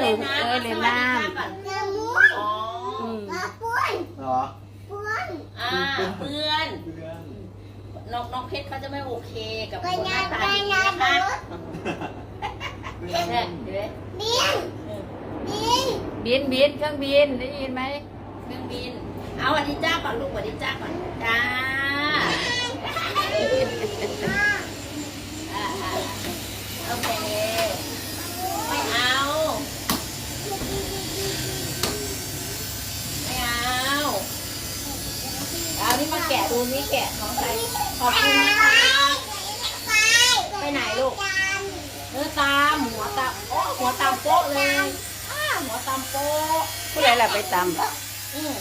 เล่นเอน้ำอเล่นน้ก่อนน้ำมุ้ยอ๋อำอืมมาป้วนเหรอป้วนอ่าเพื่อนเพื่อนน้องน้องเพชรเขาจะไม่โอเคกับไปคนหงาน้านตาไปดีงานนะรคะถเนี่ยเห็นไหมเบียนเบียนบินบินเครื่องบินได้ยินไหมเครื่องบิน เอาสวัสดีจ้าก่อนลูกสวัสดีจ้าก่อนจ้าอ่าอ่าโอเค ไม่เอา ไม่เอา เอา ดูนี่แกะของใครขอบคุณนะคะไปไปไหนลูกเนื้อตามหัวตามโอ้หัวตามโป๊ะเลยอ้าหัวตามโป๊ะผู้ใดล่ะไปตามอืม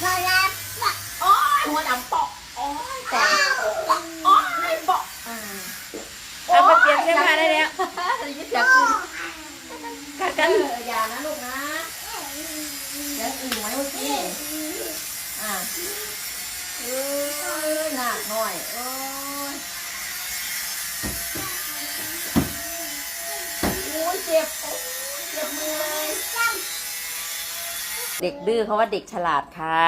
ก็รับโอ้ยหัวดำเปาะโอ้ยแต่โอ้ยเปาะอ่าเอาไปเปลี่ยนเสื้อผ้าได้แล้วยึดเสียงอื่นกัดกันนอย่านะลูกนะเสียงอื่นไหมเมื่อกี้อ่าเออห นักหน่อยโอ้ยโอ้ยเจ็บโอ้ยเจ็บมือเลยเด็กดื้อเขาว่าเด็กฉลาดค่ะ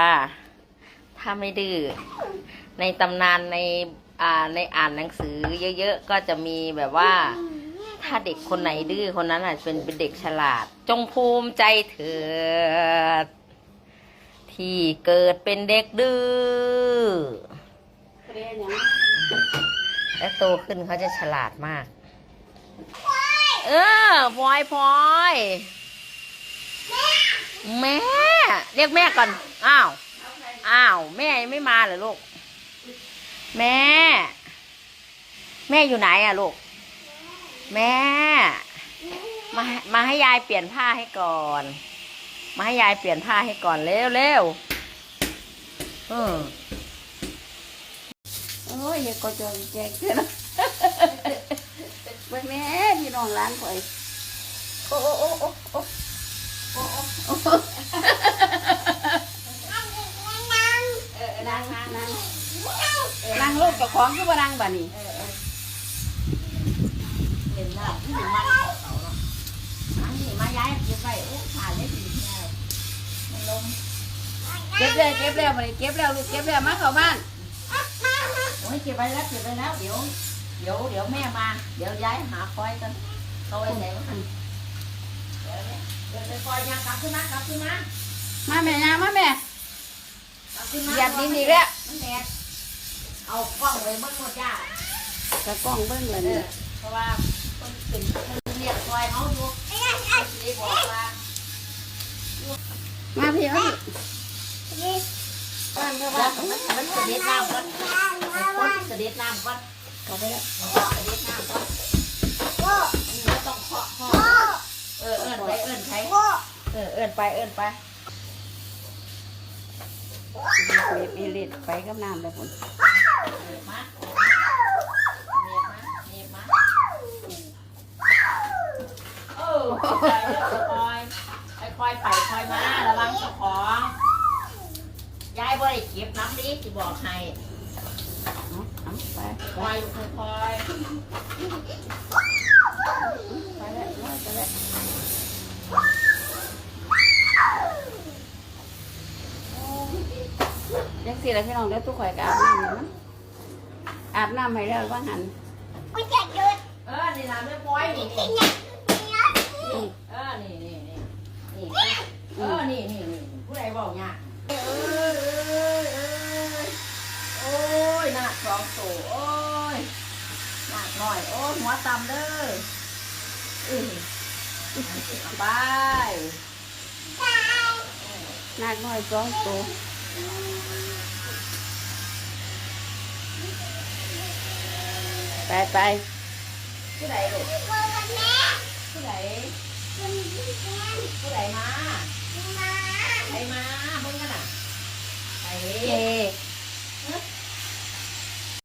ถ้าไม่ดื้อ ในตำนานในอ่าในอ่านหนังสือเยอะๆ ก็จะมีแบบว่า ถ้าเด็กคนไหนดื้อคนนั้นอาจเป็นเป็นเด็กฉลาด จงภูมิใจเถิดที่เกิดเป็นเด็กดื้อ และโตขึ้นเขาจะฉลาดมาก เออพลอยพลอยแม่ เรียกแม่ก่อน อ้าว อ้าว แม่ยังไม่มาเหรอลูก แม่ แม่อยู่ไหนอะลูก แม่ มา มาให้ยายเปลี่ยนผ้าให้ก่อน มาให้ยายเปลี่ยนผ้าให้ก่อนเร็วเร็วเออโอ้ยอย่าก็จงแจกเถอะนะเบิ่งแม่พี่น้องร้านข่อยโอ้โอ้โอ้โอ้โอ้โอ้โอ้เออนั่งนั่งนั่งนั่งลูกกับของคือว่านั่งบ่นี่เออเออเห็นแล้วที่ถึงมันของเขาเนาะอันนี้มาย้ายเก็บไว้โอ้ขาดเลยสิเนี่ยมันลมเก็บเลยเก็บแล้วบ่นี่เก็บแล้วลูกเก็บแล้วมาเข้าบ้านโอ้ยเก็บไว้แล้วเก็บไว้แล้วเดี๋ยวเดี๋ยวเดี๋ยวแม่มา เดี๋ยวย้ายหาคอยกันเขาไว้ไหนวะเดี๋ยวเนี่ยเดี๋ยวไปคอยยางกลับขึ้นมากลับขึ้นมามาแม่ยามาแม่กลับขึ้นมาเหยียบดินอีกแล้วมันแดดเอากล้องไว้เมื่อหมดจ้ากระกล้องเบิ่งเลยเอนี่อเพราะว่าคนเป็นคนเรียกคอยเขาอยู่ที่บอกว่ามาพี่มาพี่บ้านก็ว่ามันมัน เสด็จน้ำก่อนคนเสด็จน้ำก่อนเข้าไปแล้วเสด็จน้ำก่อนอืมต้องเคาะเคาะเออเอิ้นไปเอิ้นใครเออเอิ้นไปเอิ้นไปเรียดเรียดไปกับน้ำแล้วพุ่นเนียบมาเนียบมาเนียบมาเออคอยคอยคอยไปคอยมาระวังเจ้าของยายบ่ได้เก็บน้ำดีจะบอกให้ เอาเอาไปคอยคอยไปแล้วไปแล้วยังสิแล้วพี่น้องเดี๋ยวทุกข่อยก็อาบน้ำอยู่นะอาบน้ำให้แล้วว่าหันคุณจะดูเออนี่นะไม่ปล่อยนี่นี่เออนี่นี่นี่นี่เออนี่นี่นี่ผู้ใดบอกเนี่ยเออเออเออโอ้ยหนักส องตัวโอ้ยหนักหน่อยโอ้ยหัวต่ำเด้ออือไปนากน้อยสองตัวไปไปผู้ใดลูก